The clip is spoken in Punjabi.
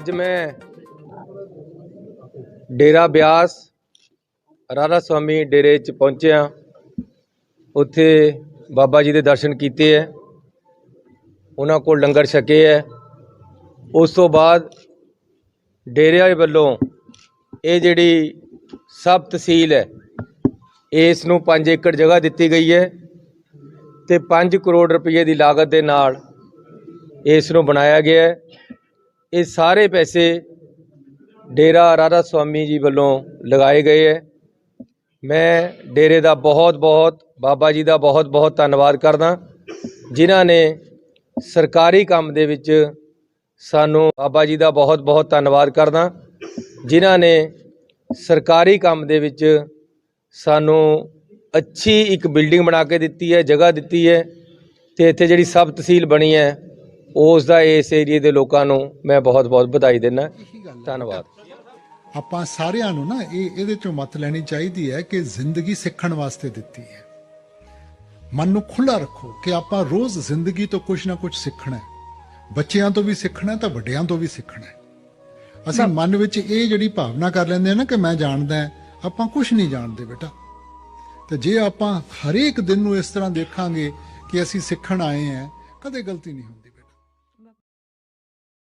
ਅੱਜ ਮੈਂ ਡੇਰਾ ਬਿਆਸ ਰਾਧਾ ਸਵਾਮੀ ਡੇਰੇ 'ਚ ਪਹੁੰਚਿਆ। ਉੱਥੇ ਬਾਬਾ ਜੀ ਦੇ ਦਰਸ਼ਨ ਕੀਤੇ ਹੈ ਉਹਨਾਂ ਕੋਲ ਲੰਗਰ ਛਕੇ ਹੈ ਉਸ ਤੋਂ ਬਾਅਦ ਡੇਰਿਆਂ ਦੇ ਵੱਲੋਂ ਇਹ ਜਿਹੜੀ ਸਬ ਤਹਿਸੀਲ ਹੈ ਇਸ ਨੂੰ 5 ਏਕੜ ਜਗ੍ਹਾ ਦਿੱਤੀ ਗਈ ਹੈ ਤੇ 5 ਕਰੋੜ ਰੁਪਏ ਦੀ ਲਾਗਤ ਦੇ ਨਾਲ ਇਸ ਨੂੰ ਬਣਾਇਆ ਗਿਆ ਹੈ ਇਹ ਸਾਰੇ ਪੈਸੇ ਡੇਰਾ ਰਾਧਾ ਸਵਾਮੀ ਜੀ ਵੱਲੋਂ ਲਗਾਏ ਗਏ ਹੈ। ਮੈਂ ਡੇਰੇ ਦਾ ਬਹੁਤ ਬਹੁਤ, ਬਾਬਾ ਜੀ ਦਾ ਬਹੁਤ ਬਹੁਤ ਧੰਨਵਾਦ ਕਰਦਾ। ਜਿਨ੍ਹਾਂ ਨੇ ਸਰਕਾਰੀ ਕੰਮ ਦੇ ਵਿੱਚ ਸਾਨੂੰ ਬਾਬਾ ਜੀ ਦਾ ਬਹੁਤ ਬਹੁਤ ਧੰਨਵਾਦ ਕਰਦਾ। ਜਿਨ੍ਹਾਂ ਨੇ ਸਰਕਾਰੀ ਕੰਮ ਦੇ ਵਿੱਚ ਸਾਨੂੰ ਅੱਛੀ ਇੱਕ ਬਿਲਡਿੰਗ ਬਣਾ ਕੇ ਦਿੱਤੀ ਹੈ, ਜਗ੍ਹਾ ਦਿੱਤੀ ਹੈ ਤੇ ਇੱਥੇ ਜਿਹੜੀ ਸਬ ਤਹਿਸੀਲ ਬਣੀ ਹੈ ਉਸ ਦਾ ਇਸ ਏਰੀਏ ਦੇ ਲੋਕਾਂ ਨੂੰ ਮੈਂ ਬਹੁਤ ਬਹੁਤ ਵਧਾਈ ਦਿੰਦਾ। ਧੰਨਵਾਦ। ਆਪਾਂ ਸਾਰਿਆਂ ਨੂੰ ਨਾ ਇਹ ਇਹਦੇ ਚੋਂ ਮਤ ਲੈਣੀ ਚਾਹੀਦੀ ਹੈ ਕਿ ਜ਼ਿੰਦਗੀ ਸਿੱਖਣ ਵਾਸਤੇ ਦਿੱਤੀ ਹੈ। ਮਨ ਨੂੰ ਖੁੱਲਾ ਰੱਖੋ ਕਿ ਆਪਾਂ ਰੋਜ਼ ਜ਼ਿੰਦਗੀ ਤੋਂ ਕੁਝ ਨਾ ਕੁਝ ਸਿੱਖਣਾ ਹੈ। ਬੱਚਿਆਂ ਤੋਂ ਵੀ ਸਿੱਖਣਾ ਹੈ ਤਾਂ ਵੱਡਿਆਂ ਤੋਂ ਵੀ ਸਿੱਖਣਾ ਹੈ। ਅਸੀਂ ਮਨ ਵਿੱਚ ਇਹ ਜਿਹੜੀ ਭਾਵਨਾ ਕਰ ਲੈਂਦੇ ਆ ਨਾ ਕਿ ਮੈਂ ਜਾਣਦਾ ਆਪਾਂ ਕੁਝ ਨਹੀਂ ਜਾਣਦੇ ਬੇਟਾ। ਤੇ ਜੇ ਆਪਾਂ ਹਰੇਕ ਦਿਨ ਨੂੰ ਇਸ ਤਰ੍ਹਾਂ ਦੇਖਾਂਗੇ ਕਿ ਅਸੀਂ ਸਿੱਖਣ ਆਏ ਹਾਂ ਕਦੇ ਗਲਤੀ ਨਹੀਂ ਹੁੰਦੀ